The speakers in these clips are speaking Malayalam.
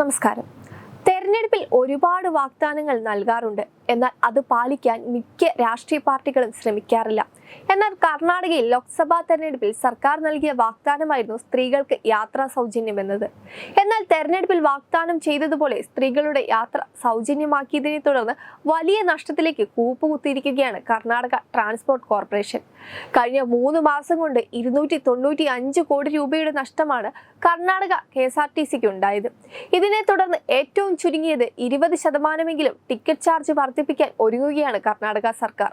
നമസ്കാരം. തെരഞ്ഞെടുപ്പിൽ ഒരുപാട് വാഗ്ദാനങ്ങൾ നൽകാറുണ്ട്. എന്നാൽ അത് പാലിക്കാൻ മിക്ക രാഷ്ട്രീയ പാർട്ടികളും ശ്രമിക്കാറില്ല. എന്നാൽ കർണാടകയിൽ ലോക്സഭാ തെരഞ്ഞെടുപ്പിൽ സർക്കാർ നൽകിയ വാഗ്ദാനമായിരുന്നു സ്ത്രീകൾക്ക് യാത്രാ സൗജന്യം എന്നത്. എന്നാൽ തെരഞ്ഞെടുപ്പിൽ വാഗ്ദാനം ചെയ്തതുപോലെ സ്ത്രീകളുടെ യാത്ര സൗജന്യമാക്കിയതിനെ തുടർന്ന് വലിയ നഷ്ടത്തിലേക്ക് കൂപ്പുകുത്തിയിരിക്കുകയാണ് കർണാടക ട്രാൻസ്പോർട്ട് കോർപ്പറേഷൻ. കഴിഞ്ഞ മൂന്ന് മാസം കൊണ്ട് ഇരുന്നൂറ്റി തൊണ്ണൂറ്റി അഞ്ച് കോടി രൂപയുടെ നഷ്ടമാണ് Karnataka K S R T സിക്ക് ഉണ്ടായത്. ഇതിനെ തുടർന്ന് ഏറ്റവും ചുരുങ്ങിയത് ഇരുപത് ശതമാനമെങ്കിലും ടിക്കറ്റ് ചാർജ് വർദ്ധിപ്പിക്കാൻ ഒരുങ്ങുകയാണ് കർണാടക സർക്കാർ.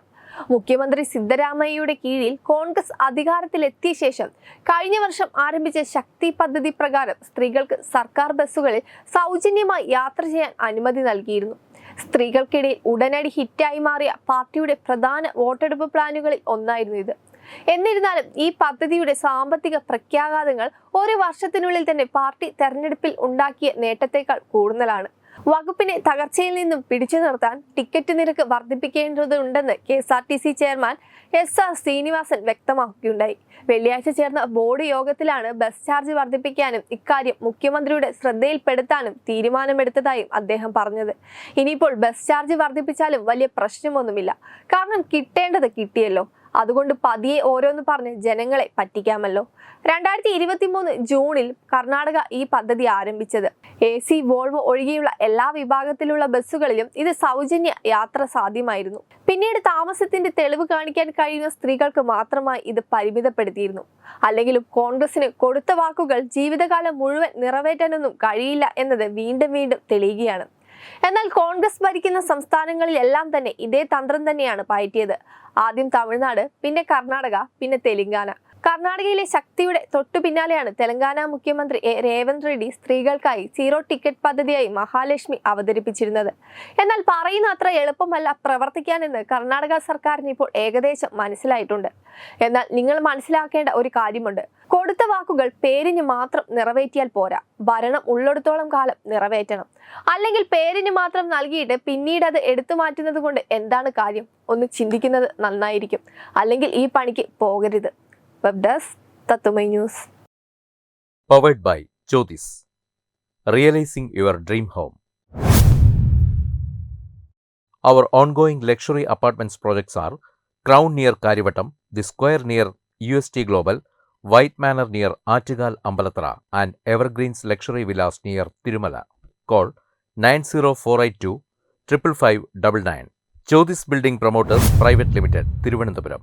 മുഖ്യമന്ത്രി സിദ്ധരാമയ്യയുടെ കീഴിൽ കോൺഗ്രസ് അധികാരത്തിലെത്തിയ ശേഷം കഴിഞ്ഞ വർഷം ആരംഭിച്ച ശക്തി പദ്ധതി പ്രകാരം സ്ത്രീകൾക്ക് സർക്കാർ ബസ്സുകളിൽ സൗജന്യമായി യാത്ര ചെയ്യാൻ അനുമതി നൽകിയിരുന്നു. സ്ത്രീകൾക്കിടയിൽ ഉടനടി ഹിറ്റായി മാറിയ പാർട്ടിയുടെ പ്രധാന വോട്ടെടുപ്പ് പ്ലാനുകളിൽ ഒന്നായിരുന്നു ഇത്. എന്നിരുന്നാലും ഈ പദ്ധതിയുടെ സാമ്പത്തിക പ്രത്യാഘാതങ്ങൾ ഒരു വർഷത്തിനുള്ളിൽ തന്നെ പാർട്ടി തെരഞ്ഞെടുപ്പിൽ ഉണ്ടാക്കിയ നേട്ടത്തെക്കാൾ കൂടുതലാണ്. വകുപ്പിനെ തകർച്ചയിൽ നിന്നും പിടിച്ചു നിർത്താൻ ടിക്കറ്റ് നിരക്ക് വർദ്ധിപ്പിക്കേണ്ടതുണ്ടെന്ന് K S R T C chairman S R Srinivasan വ്യക്തമാക്കുകയുണ്ടായി. വെള്ളിയാഴ്ച ചേർന്ന ബോർഡ് യോഗത്തിലാണ് ബസ് ചാർജ് വർദ്ധിപ്പിക്കാനും ഇക്കാര്യം മുഖ്യമന്ത്രിയുടെ ശ്രദ്ധയിൽപ്പെടുത്താനും തീരുമാനമെടുത്തതായും അദ്ദേഹം പറഞ്ഞത്. ഇനിയിപ്പോൾ ബസ് ചാർജ് വർദ്ധിപ്പിച്ചാലും വലിയ പ്രശ്നമൊന്നുമില്ല. കാരണം കിട്ടേണ്ടത് കിട്ടിയല്ലോ. അതുകൊണ്ട് പതിയെ ഓരോന്ന് പറഞ്ഞ് ജനങ്ങളെ പറ്റിക്കാമല്ലോ. രണ്ടായിരത്തി ഇരുപത്തി മൂന്ന് ജൂണിൽ കർണാടക ഈ പദ്ധതി ആരംഭിച്ചത്. എ സി വോൾവോ ഒഴികെയുള്ള എല്ലാ വിഭാഗത്തിലുള്ള ബസ്സുകളിലും ഇത് സൗജന്യ യാത്ര സാധ്യമായിരുന്നു. പിന്നീട് താമസത്തിന്റെ തെളിവ് കാണിക്കാൻ കഴിയുന്ന സ്ത്രീകൾക്ക് മാത്രമായി ഇത് പരിമിതപ്പെടുത്തിയിരുന്നു. അല്ലെങ്കിലും കോൺഗ്രസിന് കൊടുത്ത വാക്കുകൾ ജീവിതകാലം മുഴുവൻ നിറവേറ്റാനൊന്നും കഴിയില്ല എന്നത് വീണ്ടും വീണ്ടും തെളിയുകയാണ്. എന്നാൽ കോൺഗ്രസ് ഭരിക്കുന്ന സംസ്ഥാനങ്ങളിലെല്ലാം തന്നെ ഇതേ തന്ത്രം തന്നെയാണ് പയറ്റിയത്. ആദ്യം തമിഴ്നാട് പിന്നെ കർണാടക പിന്നെ തെലങ്കാന. കർണാടകയിലെ ശക്തിയുടെ തൊട്ടു പിന്നാലെയാണ് തെലങ്കാന മുഖ്യമന്ത്രി എ രേവന്ത് റെഡ്ഡി സ്ത്രീകൾക്കായി സീറോ ടിക്കറ്റ് പദ്ധതിയായി മഹാലക്ഷ്മി അവതരിപ്പിച്ചിരുന്നത്. എന്നാൽ പറയുന്ന അത്ര എളുപ്പമല്ല പ്രവർത്തിക്കാനെന്ന് കർണാടക സർക്കാരിന് ഇപ്പോൾ ഏകദേശം മനസ്സിലായിട്ടുണ്ട്. എന്നാൽ നിങ്ങൾ മനസ്സിലാക്കേണ്ട ഒരു കാര്യമുണ്ട്. കൊടുത്ത വാക്കുകൾ പേരിന് മാത്രം നിറവേറ്റിയാൽ പോരാ. ഭരണം ഉള്ളിടത്തോളം കാലം നിറവേറ്റണം. അല്ലെങ്കിൽ പേരിന് മാത്രം നൽകിയിട്ട് പിന്നീട് അത് എടുത്തു മാറ്റുന്നത് കൊണ്ട് എന്താണ് കാര്യം? ഒന്ന് ചിന്തിക്കുന്നത് നന്നായിരിക്കും. അല്ലെങ്കിൽ ഈ പണിക്ക് പോകരുത്. വെബ് ഡെസ്ക് തത്തുമൈ news powered by Jyotis. Realizing your dream home. Our ongoing luxury apartments projects are Crown near Karivattam, The Square near UST Global, White Manor near Artigal Ambalatra, and Evergreens Luxury Villas near Tirumala. Call 90482 555 Jyotis Building Promoters Private Limited, Thiruvananthapuram.